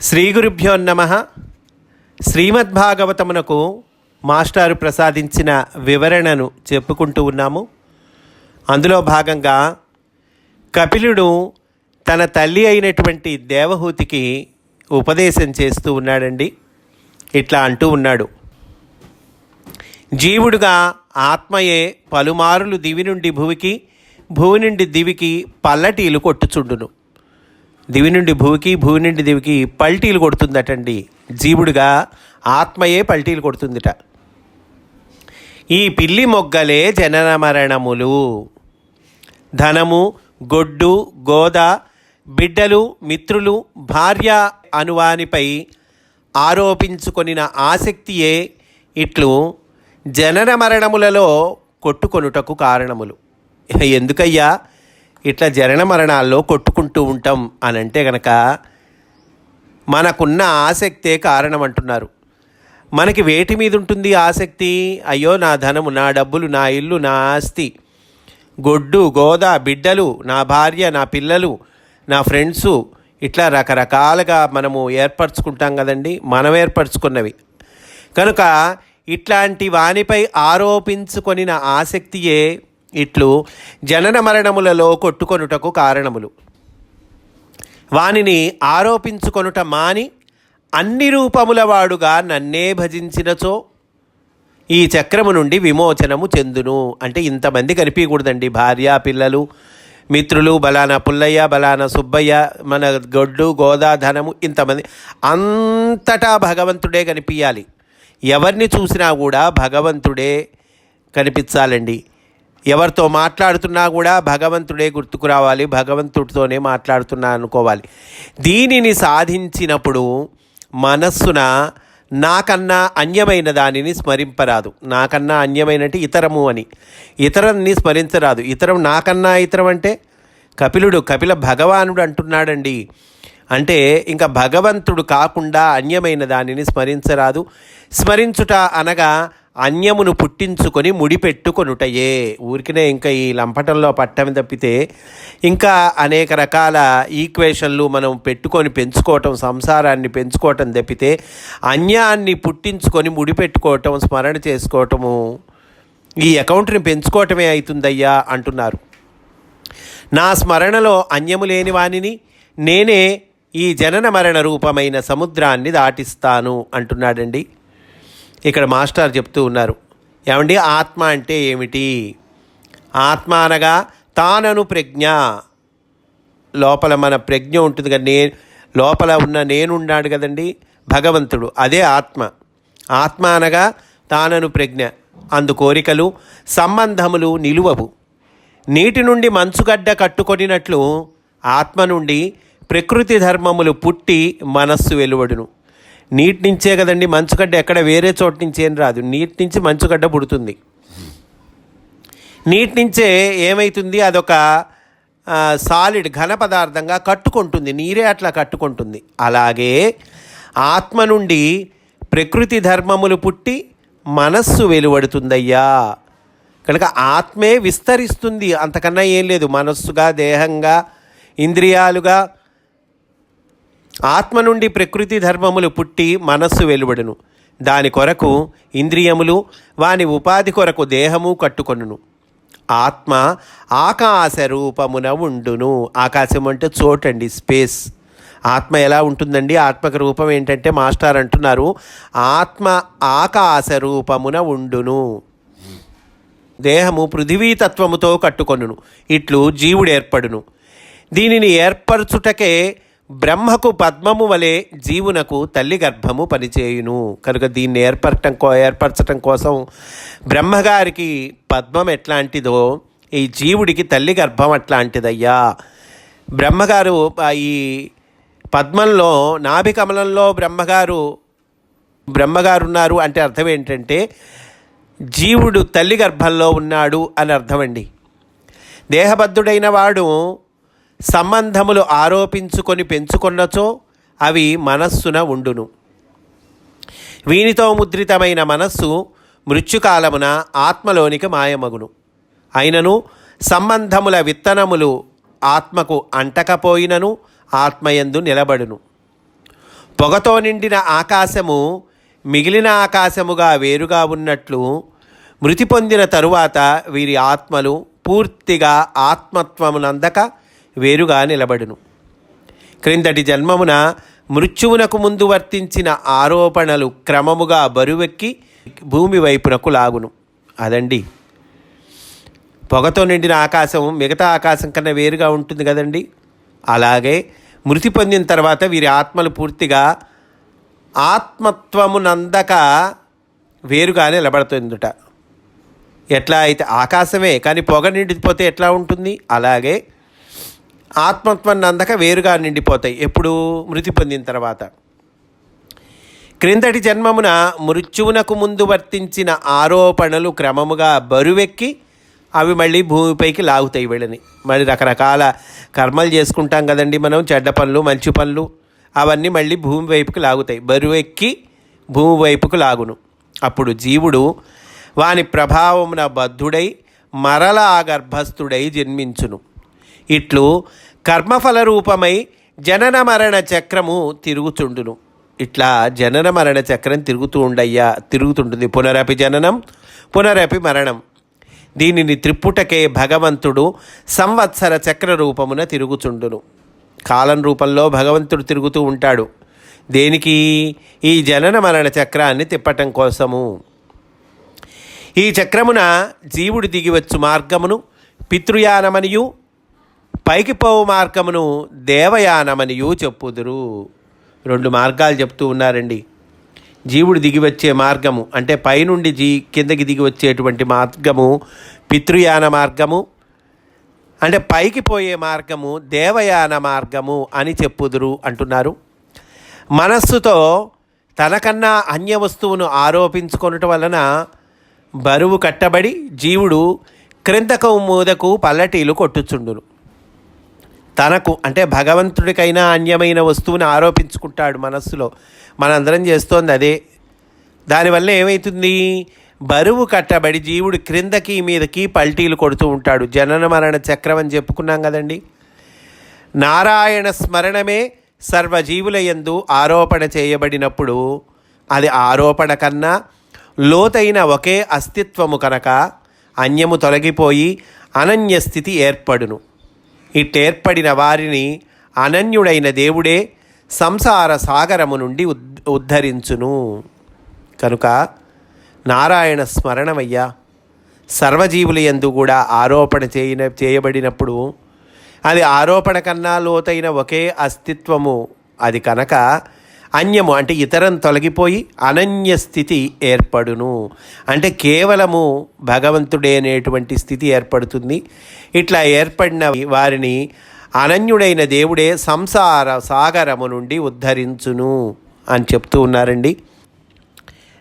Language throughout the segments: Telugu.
శ్రీ గురుభ్యో నమ. శ్రీమద్భాగవతమునకు మాస్టారు ప్రసాదించిన వివరణను చెప్పుకుంటూ ఉన్నాము. అందులో భాగంగా కపిలుడు తన తల్లి అయినటువంటి దేవహూతికి ఉపదేశం చేస్తూ ఉన్నాడండి. ఇట్లా అంటూ ఉన్నాడు. జీవుడుగా ఆత్మయే పలుమారులు దివి నుండి భూమికి భూమి నుండి దివికి పల్లటీలు కొట్టుచుండును. దివి నుండి భూమికి భూమి నుండి దివికి పల్టీలు కొడుతుందటండి. జీవుడుగా ఆత్మయే పల్టీలు కొడుతుందిట. ఈ పిల్లి మొగ్గలే జనన మరణములు. ధనము గొడ్డు గోద బిడ్డలు మిత్రులు భార్య అనువానిపై ఆరోపించుకొనిన ఆసక్తియే ఇట్లు జనన మరణములలో కొట్టుకొనుటకు కారణములు. ఎందుకయ్యా? ఇట్లా జరణ మరణాల్లో కొట్టుకుంటూ ఉంటాం అని అంటే గనక మనకున్న ఆసక్తే కారణం అంటున్నారు మనకి వేటి మీద ఉంటుంది ఆసక్తి? అయ్యో నా ధనము నా డబ్బులు నా ఇల్లు నా ఆస్తి. గొడ్డు గోద బిడ్డలు నా భార్య నా పిల్లలు నా ఫ్రెండ్సు. ఇట్లా రకరకాలుగా మనము ఏర్పరచుకుంటాం కదండి? మనం ఏర్పరచుకున్నవి. కనుక ఇట్లాంటి వానిపై ఆరోపించుకొనిన ఆసక్తియే ఇట్లు జనన మరణములలో కొట్టుకొనుటకు కారణములు. వానిని ఆరోపించుకొనుట మాని అన్ని రూపముల వాడుగా నన్నే భజించినచో ఈ చక్రము నుండి విమోచనము చెందును. అంటే ఇంతమంది కనిపించకూడదండి భార్య పిల్లలు మిత్రులు బలానా పుల్లయ్య బలానా సుబ్బయ్య మన గొడ్డు గోదా ధనము ఇంతమంది. అంతటా భగవంతుడే కనిపించాలి ఎవరిని చూసినా కూడా భగవంతుడే కనిపించాలండి. ఎవరితో మాట్లాడుతున్నా కూడా భగవంతుడే గుర్తుకు రావాలి భగవంతుడితోనే మాట్లాడుతున్నా అనుకోవాలి. దీనిని సాధించినప్పుడు మనస్సున నాకన్నా అన్యమైన దానిని స్మరింపరాదు. నాకన్నా అన్యమైనటి ఇతరము అని. ఇతరాన్ని స్మరించరాదు. ఇతరం నాకన్నా ఇతరం అంటే? కపిలుడు కపిల భగవానుడు అంటున్నాడండి. అంటే ఇంకా భగవంతుడు కాకుండా అన్యమైన దానిని స్మరించరాదు. స్మరించుట అనగా అన్యమును పుట్టించుకొని ముడిపెట్టుకొనుటయే. ఊరికనే ఇంకా ఈ లంపటంలో పట్టం తప్పితే ఇంకా అనేక రకాల ఈక్వేషన్లు మనం పెట్టుకొని పెంచుకోవటం సంసారాన్ని పెంచుకోవటం తప్పితే అన్యాన్ని పుట్టించుకొని ముడిపెట్టుకోవటం స్మరణ చేసుకోవటము ఈ అకౌంట్ని పెంచుకోవటమే అవుతుందయ్యా అంటున్నారు. నా స్మరణలో అన్యము లేని వానిని నేనే ఈ జనన మరణ రూపమైన సముద్రాన్ని దాటిస్తాను అంటున్నాడండి. ఇక్కడ మాస్టర్ చెప్తూ ఉన్నారు. ఏమండి? ఆత్మ అంటే ఏమిటి? ఆత్మ అనగా తానను ప్రజ్ఞ. లోపల మన ప్రజ్ఞ ఉంటుంది కదా నే లోపల ఉన్న నేనున్నాడు కదండి భగవంతుడు. అదే ఆత్మ. ఆత్మ అనగా తానను ప్రజ్ఞ. అందు కోరికలు సంబంధములు నిలువవు. నీటి నుండి మంచుగడ్డ కట్టుకొనినట్లు ఆత్మ నుండి ప్రకృతి ధర్మములు పుట్టి మనస్సు వెలువడును. నీటి నుంచే కదండి మంచుగడ్డ ఎక్కడ వేరే చోటు నుంచి ఏం రాదు. నీటి నుంచి మంచుగడ్డ పుడుతుంది. నీటి నుంచే ఏమవుతుంది అదొక సాలిడ్ ఘన పదార్థంగా కట్టుకుంటుంది. నీరే అట్లా కట్టుకుంటుంది. అలాగే ఆత్మ నుండి ప్రకృతి ధర్మములు పుట్టి మనస్సు వెలువడుతుందయ్యా. కనుక ఆత్మే విస్తరిస్తుంది. అంతకన్నా ఏం లేదు. మనస్సుగా దేహంగా ఇంద్రియాలుగా ఆత్మ నుండి ప్రకృతి ధర్మములు పుట్టి మనస్సు వెలువడును. దాని కొరకు ఇంద్రియములు వాని ఉపాధి కొరకు దేహము కట్టుకొనును. ఆత్మ ఆకాశ రూపమున ఉండును. ఆకాశం అంటే చోటండి స్పేస్. ఆత్మ ఎలా ఉంటుందండి? ఆత్మక రూపం ఏంటంటే మాస్టర్ అంటున్నారు ఆత్మ ఆకాశ రూపమున ఉండును. దేహము పృథివీతత్వముతో కట్టుకొనును. ఇట్లు జీవుడు ఏర్పడును. దీనిని ఏర్పరచుటకే బ్రహ్మకు పద్మము వలె జీవునకు తల్లి గర్భము పనిచేయును. కనుక దీన్ని ఏర్పరటం కో ఏర్పరచటం కోసం బ్రహ్మగారికి పద్మం ఎట్లాంటిదో ఈ జీవుడికి తల్లి గర్భం అట్లాంటిదయ్యా. బ్రహ్మగారు ఈ పద్మంలో నాభికమలంలో బ్రహ్మగారు బ్రహ్మగారు ఉన్నారు అంటే అర్థం ఏంటంటే జీవుడు తల్లి గర్భంలో ఉన్నాడు అని అర్థమండి. దేహబద్ధుడైన వాడు సంబంధములు ఆరోపించుకొని పెంచుకొన్నచో అవి మనస్సున ఉండును. వీనితో ముద్రితమైన మనస్సు మృత్యుకాలమున ఆత్మలోనికి మాయమగును. అయినను సంబంధముల విత్తనములు ఆత్మకు అంటకపోయినను ఆత్మయందు నిలబడును. పొగతో నిండిన ఆకాశము మిగిలిన ఆకాశముగా వేరుగా ఉన్నట్లు మృతి పొందిన తరువాత వీరి ఆత్మలు పూర్తిగా ఆత్మత్వమునందక వేరుగా నిలబడును. క్రిందటి జన్మమున మృత్యువునకు ముందు వర్తించిన ఆరోపణలు క్రమముగా బరువెక్కి భూమి వైపునకు లాగును. అదండి. పొగతో నిండిన ఆకాశం మిగతా ఆకాశం కన్నా వేరుగా ఉంటుంది కదండి. అలాగే మృతి పొందిన తర్వాత వీరి ఆత్మలు పూర్తిగా ఆత్మత్వమునందక వేరుగా నిలబడుతుందట. ఎట్లా అయితే ఆకాశమే కానీ పొగ నిండిపోతే ఎట్లా ఉంటుంది? అలాగే ఆత్మత్వాన్ని అందక వేరుగా నిండిపోతాయి. ఎప్పుడు మృతి పొందిన తర్వాత. క్రిందటి జన్మమున మృత్యువునకు ముందు వర్తించిన ఆరోపణలు క్రమముగా బరువెక్కి అవి మళ్ళీ భూమిపైకి లాగుతాయి వీళ్ళని. మళ్ళీ రకరకాల కర్మలు చేసుకుంటాం కదండి మనం చెడ్డ పనులు మంచి పనులు అవన్నీ మళ్ళీ భూమి వైపుకి లాగుతాయి. బరువెక్కి భూమి వైపుకు లాగును. అప్పుడు జీవుడు వాని ప్రభావమున బద్ధుడై మరలా గర్భస్థుడై జన్మించును. ఇట్లు కర్మఫల రూపమై జనన మరణ చక్రము తిరుగుచుండును ఇట్లా జనన మరణ చక్రం తిరుగుతూ ఉండయ్యా తిరుగుతుంటుంది. పునరపి జననం పునరపి మరణం. దీనిని త్రిప్పుటకే భగవంతుడు సంవత్సర చక్ర రూపమున తిరుగుచుండును కాలం రూపంలో భగవంతుడు తిరుగుతూ ఉంటాడు. దేనికి? ఈ జనన మరణ చక్రాన్ని తిప్పటం కోసము. ఈ చక్రమున జీవుడు దిగివచ్చు మార్గమును పితృయానమనియు పైకి పోవు మార్గమును దేవయానమనియు చెప్పుదురు. రెండు మార్గాలు చెప్తూ ఉన్నారండి. జీవుడు దిగి వచ్చే మార్గము అంటే పైనుండి జీ కిందకి దిగి వచ్చేటువంటి మార్గము పితృయాన మార్గము అంటే పైకి పోయే మార్గము దేవయాన మార్గము అని చెప్పుదురు అంటున్నారు. మనస్సుతో తనకన్నా అన్య వస్తువును ఆరోపించుకొనటం వలన బరువు కట్టబడి జీవుడు క్రిందకు మూదకు పల్లటీలు కొట్టుచుండును. తనకు అంటే భగవంతుడికైనా అన్యమైన వస్తువుని ఆరోపించుకుంటాడు మనస్సులో. మనందరం చేస్తోంది అదే. దానివల్ల ఏమవుతుంది బరువు కట్టబడి జీవుడు క్రిందకి మీదకి పల్టీలు కొడుతూ ఉంటాడు. జనన మరణ చక్రం అని చెప్పుకున్నాం కదండి. నారాయణ స్మరణమే సర్వజీవుల యందు ఆరోపణ చేయబడినప్పుడు అది ఆరోపణ కన్నా లోతైన ఒకే అస్తిత్వము కనుక అన్యము తొలగిపోయి అనన్య స్థితి ఏర్పడును. ఇట్టేర్పడిన వారిని అనన్యుడైన దేవుడే సంసార సాగరము నుండి ఉద్ ఉద్ధరించును. కనుక నారాయణ స్మరణమయ్యా సర్వజీవుల యందు కూడా ఆరోపణ చేయన చేయబడినప్పుడు అది ఆరోపణ కన్నా లోతైన ఒకే అస్తిత్వము. అది కనుక అన్యము అంటే ఇతరం తొలగిపోయి అనన్య స్థితి ఏర్పడును. అంటే కేవలము భగవంతుడే అనేటువంటి స్థితి ఏర్పడుతుంది. ఇట్లా ఏర్పడిన వారిని అనన్యుడైన దేవుడే సంసార సాగరము నుండి ఉద్ధరించును అని చెప్తూ ఉన్నారండి.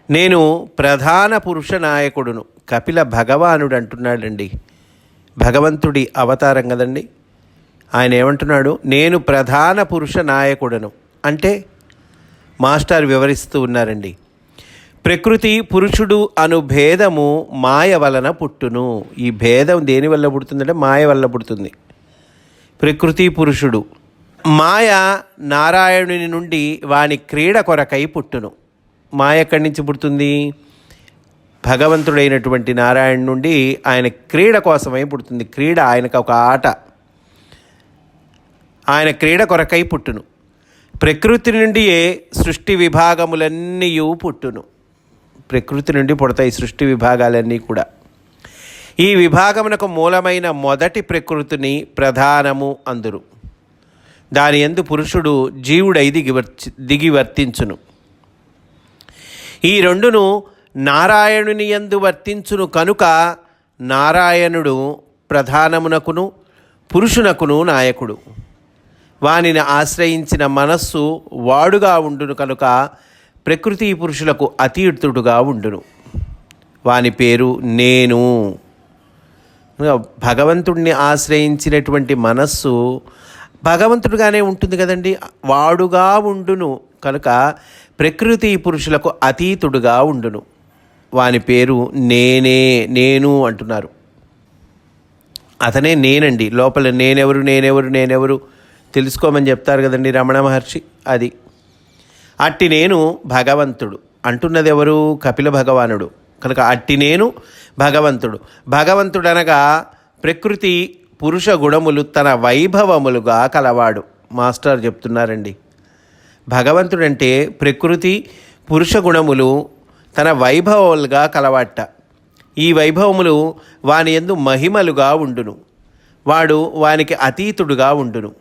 నేను ప్రధాన పురుష నాయకుడును. కపిల భగవానుడు అంటున్నాడండి. భగవంతుడి అవతారం కదండి. ఆయన ఏమంటున్నాడు? నేను ప్రధాన పురుష నాయకుడను. అంటే మాస్టర్ వివరిస్తూ ఉన్నారండి. ప్రకృతి పురుషుడు అను భేదము మాయ వలన పుట్టును. ఈ భేదం దేని వల్ల పుడుతుందంటే మాయ వల్ల పుడుతుంది. ప్రకృతి పురుషుడు. మాయ నారాయణుని నుండి వాని క్రీడ కొరకై పుట్టును. మాయ ఎక్కడి నుంచి పుడుతుంది? భగవంతుడైనటువంటి నారాయణ నుండి ఆయన క్రీడ కోసమై పుడుతుంది. క్రీడ ఆయనకు ఒక ఆట. ఆయన క్రీడ కొరకై పుట్టును. ప్రకృతి నుండియే సృష్టి విభాగములన్నీ పుట్టును. ప్రకృతి నుండి పుడతాయి సృష్టి విభాగాలన్నీ కూడా. ఈ విభాగమునకు మూలమైన మొదటి ప్రకృతిని ప్రధానము అందురు. దాని ఎందు పురుషుడు జీవుడై దిగివర్చి దిగి వర్తించును. ఈ రెండును నారాయణుని యందు వర్తించును కనుక నారాయణుడు ప్రధానమునకును పురుషునకును నాయకుడు. వానిని ఆశ్రయించిన మనస్సు వాడుగా ఉండును కనుక ప్రకృతి పురుషులకు అతీతుడుగా ఉండును. వాని పేరు నేను. భగవంతుడిని ఆశ్రయించినటువంటి మనస్సు భగవంతుడుగానే ఉంటుంది కదండి. వాడుగా ఉండును కనుక ప్రకృతి పురుషులకు అతీతుడుగా ఉండును. వాని పేరు నేనే నేను అంటున్నారు. అతనే నేనండి. లోపల నేనెవరు నేనెవరు నేనెవరు? తెలుసుకోమని చెప్తారు కదండి రమణ మహర్షి. అది. అట్టి నేను భగవంతుడు. అంటున్నది ఎవరు కపిల భగవానుడు. కనుక అట్టి నేను భగవంతుడు. భగవంతుడు అనగా ప్రకృతి పురుష గుణములు తన వైభవములుగా కలవాడు. మాస్టర్ చెప్తున్నారండి. భగవంతుడంటే ప్రకృతి పురుష గుణములు తన వైభవములుగా కలవాట. ఈ వైభవములు వాని ఎందు మహిమలుగా ఉండును. వాడు వానికి అతీతుడుగా ఉండును.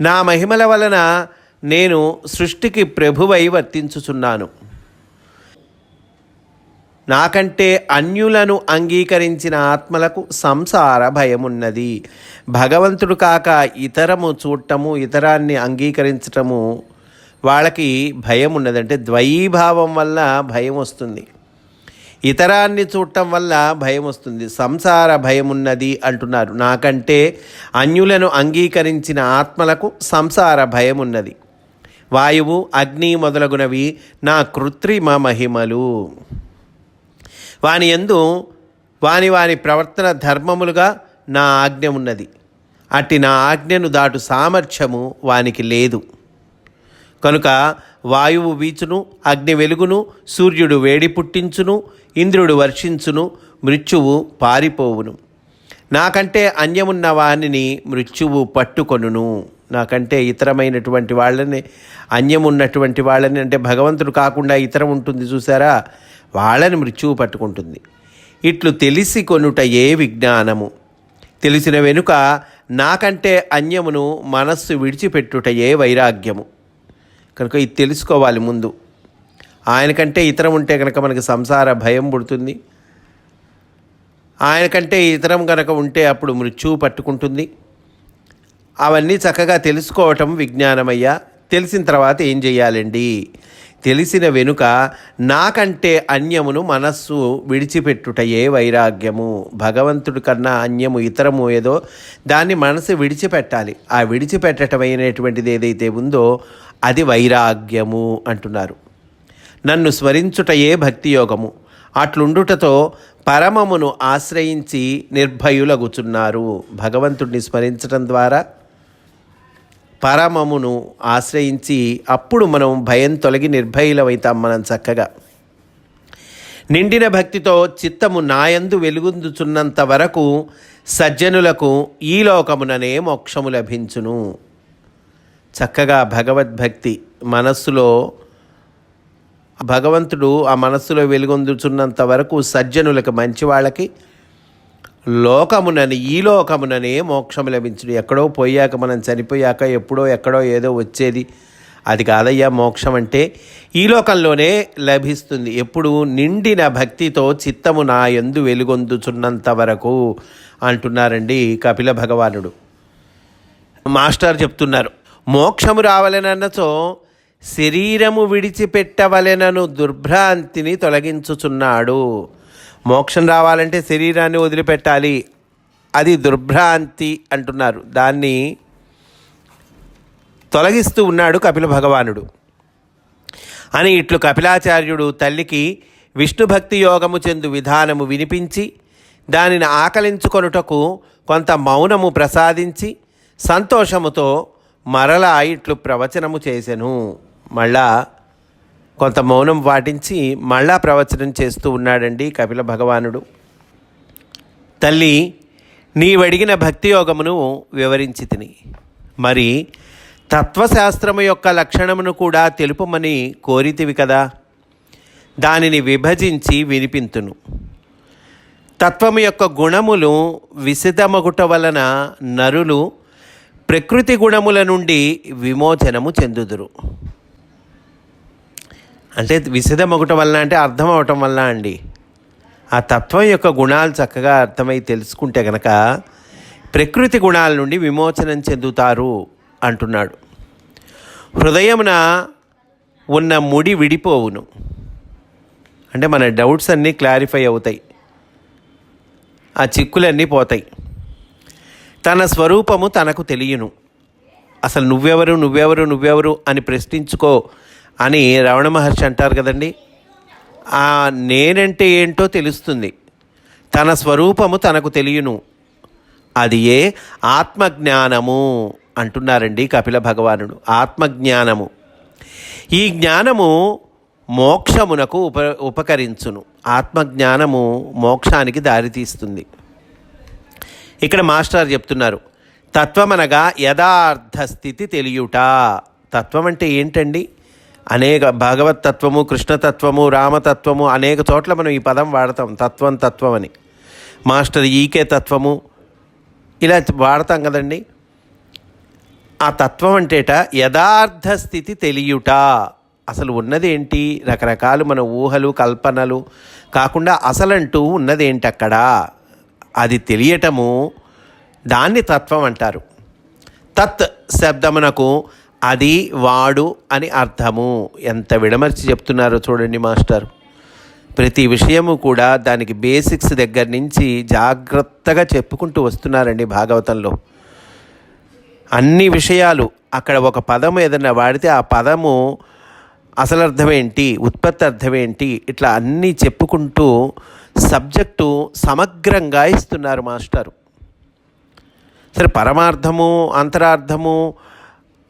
నా మహిమల వలన నేను సృష్టికి ప్రభువై వర్తించుచున్నాను. నాకంటే అన్యులను అంగీకరించిన ఆత్మలకు సంసార భయమున్నది. భగవంతుడు కాక ఇతరము చూడటము ఇతరాన్ని అంగీకరించటము వాళ్ళకి భయం ఉన్నది అంటే ద్వైభావం వల్ల భయం వస్తుంది. ఇతరాన్ని చూడటం వల్ల భయం వస్తుంది. సంసార భయం ఉన్నది అంటున్నారు. నాకంటే అన్యులను అంగీకరించిన ఆత్మలకు సంసార భయం ఉన్నది వాయువు అగ్ని మొదలగునవి నా కృత్రిమ మహిమలు. వాని ఎందు వాని వాని ప్రవర్తన ధర్మములుగా నా ఆజ్ఞ ఉన్నది. అట్టి నా ఆజ్ఞను దాటు సామర్థ్యము వానికి లేదు. కనుక వాయువు వీచును అగ్ని వెలుగును సూర్యుడు వేడి పుట్టించును ఇంద్రుడు వర్షించును మృత్యువు పారిపోవును. నాకంటే అన్యమున్న వానిని మృత్యువు పట్టుకొనును. నాకంటే ఇతరమైనటువంటి వాళ్ళని అన్యమున్నటువంటి వాళ్ళని అంటే భగవంతుడు కాకుండా ఇతరం ఉంటుంది చూసారా? వాళ్ళని మృత్యువు పట్టుకుంటుంది. ఇట్లు తెలిసి కొనుట ఏ విజ్ఞానము. తెలిసిన వెనుక నాకంటే అన్యమును మనస్సు విడిచిపెట్టుట ఏ వైరాగ్యము. కనుక ఇది తెలుసుకోవాలి ముందు. ఆయనకంటే ఇతరం ఉంటే కనుక మనకి సంసార భయం పుడుతుంది. ఆయనకంటే ఇతరం కనుక ఉంటే అప్పుడు మృత్యువు పట్టుకుంటుంది. అవన్నీ చక్కగా తెలుసుకోవటం విజ్ఞానమయ్యా. తెలిసిన తర్వాత ఏం చేయాలండి? తెలిసిన వెనుక నాకంటే అన్యమును మనస్సు విడిచిపెట్టుటయే వైరాగ్యము. భగవంతుడి కన్నా అన్యము ఇతరము ఏదో దాన్ని మనసు విడిచిపెట్టాలి. ఆ విడిచిపెట్టటమైనటువంటిది ఏదైతే ఉందో అది వైరాగ్యము అంటున్నారు. నన్ను స్మరించుటయే భక్తియోగము. అట్లుండుటతో పరమమును ఆశ్రయించి నిర్భయులగుచున్నారు. భగవంతుడిని స్మరించటం ద్వారా పరమమును ఆశ్రయించి అప్పుడు మనం భయం తొలగి నిర్భయులమవుతాం మనం చక్కగా. నిండిన భక్తితో చిత్తము నాయందు వెలుగుందుచున్నంత వరకు సజ్జనులకు ఈ లోకముననే మోక్షము లభించును. చక్కగా భగవద్భక్తి మనస్సులో భగవంతుడు ఆ మనస్సులో వెలుగొందుచున్నంత వరకు సజ్జనులకి మంచి వాళ్ళకి లోకమునని ఈ లోకముననే మోక్షము లభించుడు. ఎక్కడో పోయాక మనం చనిపోయాక ఎప్పుడో ఎక్కడో ఏదో వచ్చేది. అది కాదయ్యా మోక్షం అంటే ఈ లోకంలోనే లభిస్తుంది. ఎప్పుడు నిండిన భక్తితో చిత్తము నా ఎందు వెలుగొందుచున్నంత వరకు అంటున్నారండి కపిల భగవానుడు. మాస్టర్ చెప్తున్నారు మోక్షము రావలెనన్నచో శరీరము విడిచిపెట్టవలెనను దుర్భ్రాంతిని తొలగించుచున్నాడు. మోక్షం రావాలంటే శరీరాన్ని వదిలిపెట్టాలి. అది దుర్భ్రాంతి అంటున్నారు. దాన్ని తొలగిస్తూ ఉన్నాడు కపిల భగవానుడు. అని ఇట్లు కపిలాచార్యుడు తల్లికి విష్ణు భక్తి యోగము చెందు విధానము వినిపించి దానిని ఆకలించుకొనుటకు కొంత మౌనము ప్రసాదించి సంతోషముతో మరలా ఇట్లు ప్రవచనము చేసెను. మళ్ళా కొంత మౌనం పాటించి మళ్ళా ప్రవచనం చేస్తూ ఉన్నాడండి కపిల భగవానుడు. తల్లి నీవడిగిన భక్తి యోగమును వివరించి తిని. మరి తత్వశాస్త్రము యొక్క లక్షణమును కూడా తెలుపమని కోరితివి కదా. దానిని విభజించి వినిపింతును. తత్వము యొక్క గుణములు విసిదమగుట వలన నరులు ప్రకృతి గుణముల నుండి విమోచనము చెందుదురు. అంటే విసిదమొగటం వల్ల అంటే అర్థం అవటం వల్ల అండి. ఆ తత్వం యొక్క గుణాలు చక్కగా అర్థమై తెలుసుకుంటే గనక ప్రకృతి గుణాల నుండి విమోచనం చెందుతారు అంటున్నాడు. హృదయమున ఉన్న ముడి విడిపోవును. అంటే మన డౌట్స్ అన్నీ క్లారిఫై అవుతాయి. ఆ చిక్కులన్నీ పోతాయి. తన స్వరూపము తనకు తెలియను. అసలు నువ్వెవరు నువ్వెవరు నువ్వెవరు అని ప్రశ్నించుకో అని రమణ మహర్షి అంటారు కదండి. ఆ నేనంటే ఏంటో తెలుస్తుంది. తన స్వరూపము తనకు తెలియను. అది ఏ? ఆత్మజ్ఞానము అంటున్నారండి కపిల భగవానుడు. ఆత్మజ్ఞానము. ఈ జ్ఞానము మోక్షమునకు ఉప ఉపకరించును. ఆత్మజ్ఞానము మోక్షానికి దారితీస్తుంది. ఇక్కడ మాస్టర్ చెప్తున్నారు. తత్వమనగా యథార్థ స్థితి తెలియుట. తత్వం అంటే ఏంటండి? అనేక భగవత్ తత్వము కృష్ణతత్వము రామతత్వము అనేక చోట్ల మనం ఈ పదం వాడతాం. తత్వం తత్వం అని మాస్టర్ ఈకే తత్వము. ఇలా వాడతాం కదండి. ఆ తత్వం అంటేట యథార్థ స్థితి తెలియుట. అసలు ఉన్నదేంటి? రకరకాలు మన ఊహలు కల్పనలు కాకుండా అసలంటూ ఉన్నది ఏంటి అక్కడ అది తెలియటము దాన్ని తత్వం అంటారు. తత్ శబ్దమునకు అది వాడు అని అర్థము. ఎంత విడమర్చి చెప్తున్నారో చూడండి మాస్టర్. ప్రతి విషయము కూడా దానికి బేసిక్స్ దగ్గర నుంచి జాగ్రత్తగా చెప్పుకుంటూ వస్తున్నారండి భాగవతంలో. అన్ని విషయాలు అక్కడ ఒక పదము ఏదైనా వాడితే ఆ పదము అసలు అర్థమేంటి ఉత్పత్తి అర్థమేంటి ఇట్లా అన్నీ చెప్పుకుంటూ సబ్జెక్టు సమగ్రంగా ఇస్తున్నారు మాస్టారు. సరే పరమార్థము అంతరార్థము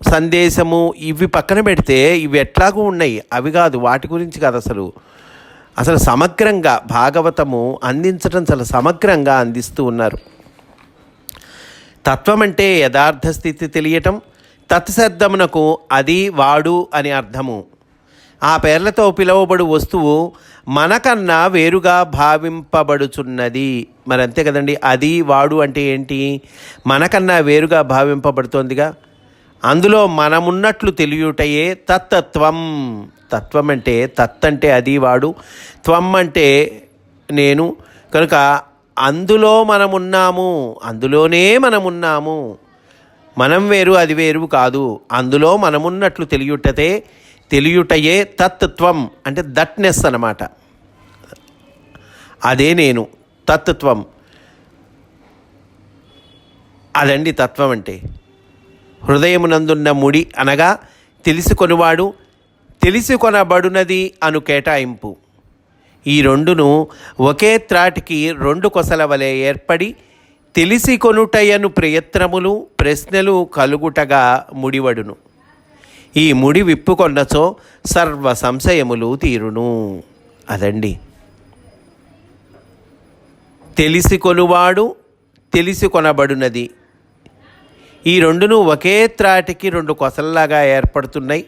సందేశము ఇవి పక్కన పెడితే ఇవి ఎట్లాగూ ఉన్నాయి? అవి కాదు వాటి గురించి కాదు అసలు. అసలు సమగ్రంగా భాగవతము అందించడం చాలా సమగ్రంగా అందిస్తూ ఉన్నారు. తత్వం అంటే యథార్థ స్థితి తెలియటం తత్శబ్దమునకు అది వాడు అని అర్థము. ఆ పేర్లతో పిలువబడు వస్తువు మనకన్నా వేరుగా భావింపబడుచున్నది. మరి అంతే కదండి అది వాడు అంటే ఏంటి? మనకన్నా వేరుగా భావింపబడుతోందిగా. అందులో మనమున్నట్లు తెలియుటయే తత్తత్వం. తత్వం అంటే తత్ అంటే అది వాడు త్వం అంటే నేను. కనుక అందులో మనమున్నాము అందులోనే మనమున్నాము. మనం వేరు అది వేరు కాదు. అందులో మనమున్నట్లు తెలియుటతే తెలియుటయే తత్త్వం అంటే దట్నెస్ అన్నమాట. అదే నేను తత్త్వం అదండి తత్వం అంటే. హృదయమునందున్న ముడి అనగా తెలుసుకొనివాడు తెలుసుకొనబడునది అను కేటాయింపు. ఈ రెండును ఒకే త్రాటికి రెండు కొసల వలె ఏర్పడి తెలిసి కొనుటయను ప్రయత్నములు ప్రశ్నలు కలుగుటగా ముడివడును. ఈ ముడి విప్పుకొన్నచో సర్వ సంశయములు తీరును. అదండి. తెలిసి కొనువాడు తెలిసి కొనబడునది ఈ రెండును ఒకే త్రాటికి రెండు కొసల్లాగా ఏర్పడుతున్నాయి.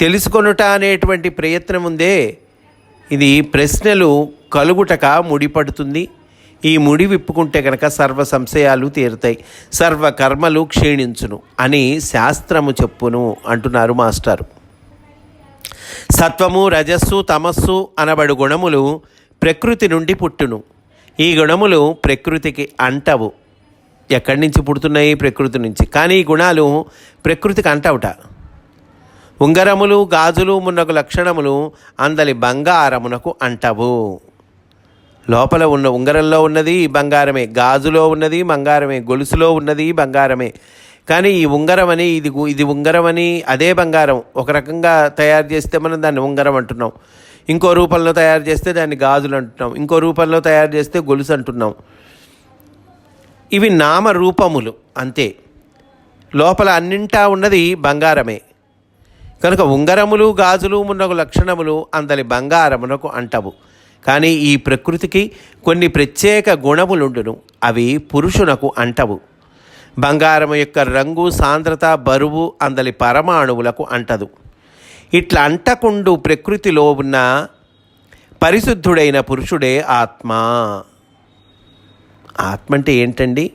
తెలుసుకొనుట అనేటువంటి ప్రయత్నం ఉందే ఇది ప్రశ్నలు కలుగుటక ముడిపడుతుంది. ఈ ముడి విప్పుకుంటే కనుక సర్వ సంశయాలు తీరుతాయి. సర్వ కర్మలు క్షీణించును అని శాస్త్రము చెప్పును అంటున్నారు మాస్టారు. సత్వము రజస్సు తమస్సు అనబడు గుణములు ప్రకృతి నుండి పుట్టును. ఈ గుణములు ప్రకృతికి అంటవు. ఎక్కడి నుంచి పుడుతున్నాయి? ప్రకృతి నుంచి. కానీ ఈ గుణాలు ప్రకృతికి అంటవుట. ఉంగరములు గాజులు మున్నకు లక్షణములు అందలి బంగారమునకు అంటవు. లోపల ఉన్న ఉంగరంలో ఉన్నది బంగారమే గాజులో ఉన్నది బంగారమే గొలుసులో ఉన్నది బంగారమే. కానీ ఈ ఉంగరం అని ఇది ఇది ఉంగరం అని అదే బంగారం. ఒక రకంగా తయారు చేస్తే మనం దాన్ని ఉంగరం అంటున్నాం. ఇంకో రూపంలో తయారు చేస్తే దాన్ని గాజులు అంటున్నాం. ఇంకో రూపంలో తయారు చేస్తే గొలుసు అంటున్నాం. ఇవి నామ రూపములు అంతే. లోపల అన్నింటా ఉన్నది బంగారమే. కనుక ఉంగరములు గాజులు మున్నగు లక్షణములు అందలి బంగారమునకు అంటవు. కానీ ఈ ప్రకృతికి కొన్ని ప్రత్యేక గుణములుండును అవి పురుషునకు అంటవు. బంగారము యొక్క రంగు సాంద్రత బరువు అందలి పరమాణువులకు అంటదు. ఇట్లా అంటకుండు ప్రకృతిలో ఉన్న పరిశుద్ధుడైన పురుషుడే ఆత్మ. ఆత్మ అంటే ఏంటండి?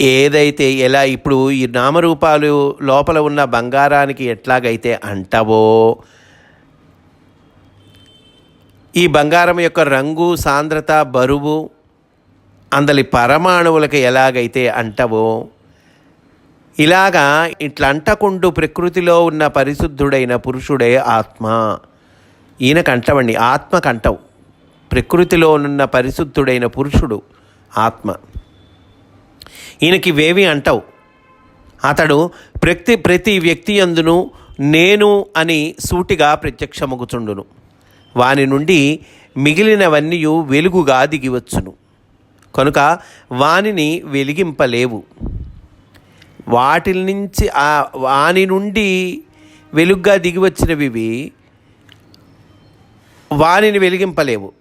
ఏదైతే ఎలా ఇప్పుడు ఈ నామరూపాలు లోపల ఉన్న బంగారానికి ఎట్లాగైతే అంటవో ఈ బంగారం యొక్క రంగు సాంద్రత బరువు అందలి పరమాణువులకు ఎలాగైతే అంటవో ఇలాగా ఇట్లా అంటకుండు ప్రకృతిలో ఉన్న పరిశుద్ధుడైన పురుషుడే ఆత్మ. ఈయనకంటవండి ఆత్మకంటవు ప్రకృతిలోనున్న ప్రకృతిలో పరిశుద్ధుడైన పురుషుడు ఆత్మ. ఈయనకి ఇవేవి అంటావు. అతడు ప్రతి ప్రతి వ్యక్తి అందును నేను అని సూటిగా ప్రత్యక్షమగుచుండును. వాని నుండి మిగిలినవన్నీ వెలుగుగా దిగివచ్చును. కనుక వానిని వెలిగింపలేవు. వాటి నుంచి ఆ వాని నుండి వెలుగ్గా దిగి వచ్చినవి ఇవి వానిని వెలిగింపలేవు.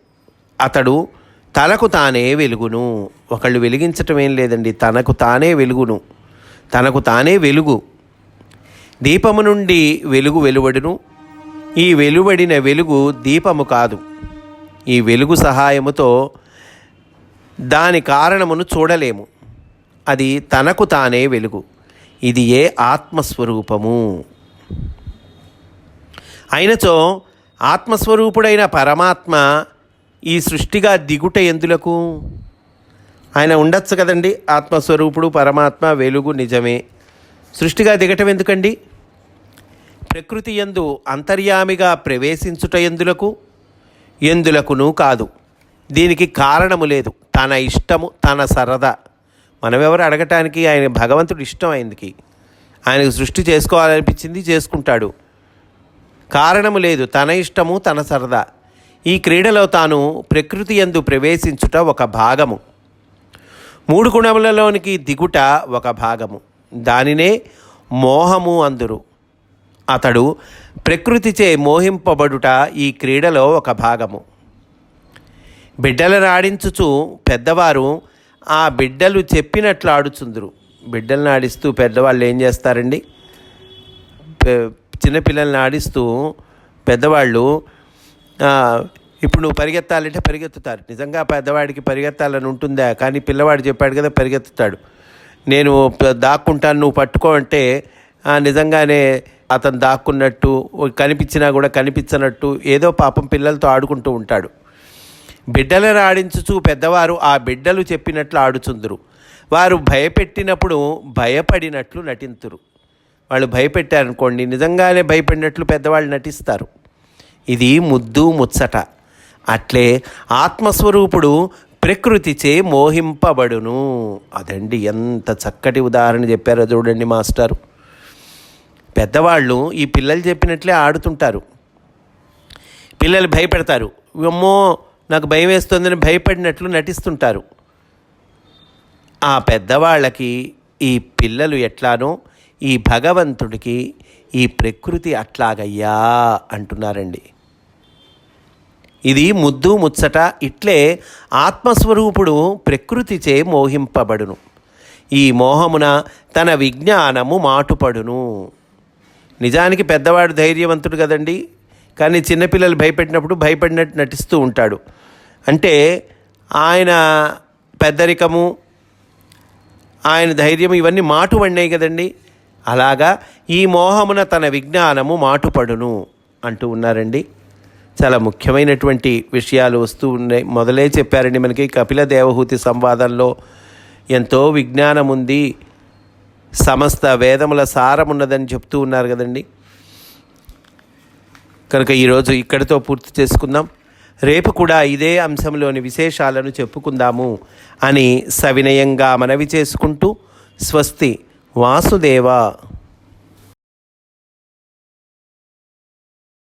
అతడు తనకు తానే వెలుగును. ఒకళ్ళు వెలిగించటం ఏం లేదండి. తనకు తానే వెలుగును. తనకు తానే వెలుగు. దీపము నుండి వెలుగు వెలువడును. ఈ వెలువడిన వెలుగు దీపము కాదు. ఈ వెలుగు సహాయముతో దాని కారణమును చూడలేము. అది తనకు తానే వెలుగు. ఇది ఏ ఆత్మస్వరూపము? అయినచో ఆత్మస్వరూపుడైన పరమాత్మ ఈ సృష్టిగా దిగుట ఎందులకు? ఆయన ఉండొచ్చు కదండి. ఆత్మస్వరూపుడు పరమాత్మ వెలుగు నిజమే. సృష్టిగా దిగటం ఎందుకండి? ప్రకృతి ఎందు అంతర్యామిగా ప్రవేశించుట ఎందులకు? ఎందులకును కాదు. దీనికి కారణము లేదు. తన ఇష్టము తన సరదా. మనమెవరు అడగటానికి? ఆయన భగవంతుడు ఇష్టం ఆయనకి. ఆయనకు సృష్టి చేసుకోవాలనిపించింది చేసుకుంటాడు. కారణము లేదు. తన ఇష్టము తన సరదా. ఈ క్రీడలో తాను ప్రకృతి ఎందు ప్రవేశించుట ఒక భాగము. మూడు గుణములలోనికి దిగుట ఒక భాగము. దానినే మోహము అందురు. అతడు ప్రకృతిచే మోహింపబడుట ఈ క్రీడలో ఒక భాగము. బిడ్డలను ఆడించుచు పెద్దవారు ఆ బిడ్డలు చెప్పినట్లు ఆడుచుందురు బిడ్డలను ఆడిస్తూ పెద్దవాళ్ళు ఏం చేస్తారండి? చిన్నపిల్లల్ని ఆడిస్తూ పెద్దవాళ్ళు ఇప్పుడు నువ్వు పరిగెత్తాలంటే పరిగెత్తుతారు. నిజంగా పెద్దవాడికి పరిగెత్తాలని ఉంటుందా? కానీ పిల్లవాడు చెప్పాడు కదా పరిగెత్తుతాడు. నేను దాక్కుంటాను నువ్వు పట్టుకో అంటే నిజంగానే అతను దాక్కున్నట్టు కనిపించినా కూడా కనిపించనట్టు ఏదో పాపం పిల్లలతో ఆడుకుంటూ ఉంటాడు. బిడ్డలను ఆడించుచు పెద్దవారు ఆ బిడ్డలు చెప్పినట్లు ఆడుచుందురు. వారు భయపెట్టినప్పుడు భయపడినట్లు నటింతురు. వాళ్ళు భయపెట్టారనుకోండి నిజంగానే భయపడినట్లు పెద్దవాళ్ళు నటిస్తారు. ఇది ముద్దు ముచ్చట. అట్లే ఆత్మస్వరూపుడు ప్రకృతిచే మోహింపబడును. అదండి ఎంత చక్కటి ఉదాహరణ చెప్పారో చూడండి మాస్టారు. పెద్దవాళ్ళు ఈ పిల్లలు చెప్పినట్లే ఆడుతుంటారు. పిల్లలు భయపెడతారు. అమ్మో నాకు భయం వేస్తుందని భయపడినట్లు నటిస్తుంటారు. ఆ పెద్దవాళ్ళకి ఈ పిల్లలు ఎట్లానో ఈ భగవంతుడికి ఈ ప్రకృతి అట్లాగయ్యా అంటున్నారండి. ఇది ముద్దు ముచ్చట ఇట్లే ఆత్మస్వరూపుడు ప్రకృతిచే మోహింపబడును. ఈ మోహమున తన విజ్ఞానము మాటుపడును. నిజానికి పెద్దవాడు ధైర్యవంతుడు కదండి. కానీ చిన్నపిల్లలు భయపెట్టినప్పుడు భయపడినట్టు నటిస్తూ ఉంటాడు. అంటే ఆయన పెద్దరికము ఆయన ధైర్యం ఇవన్నీ మాటు పడినాయి కదండి. అలాగా ఈ మోహమున తన విజ్ఞానము మాటుపడును అంటూ ఉన్నారండి. చాలా ముఖ్యమైనటువంటి విషయాలు వస్తూ ఉన్నాయి. మొదలే చెప్పారండి మనకి కపిల దేవహూతి సంవాదంలో ఎంతో విజ్ఞానం ఉంది. సమస్త వేదముల సారం ఉన్నదని చెప్తూ ఉన్నారు కదండి. కనుక ఈరోజు ఇక్కడితో పూర్తి చేసుకుందాం. రేపు కూడా ఇదే అంశంలోని విశేషాలను చెప్పుకుందాము అని సవినయంగా మనవి చేసుకుంటూ స్వస్తి వాసుదేవ.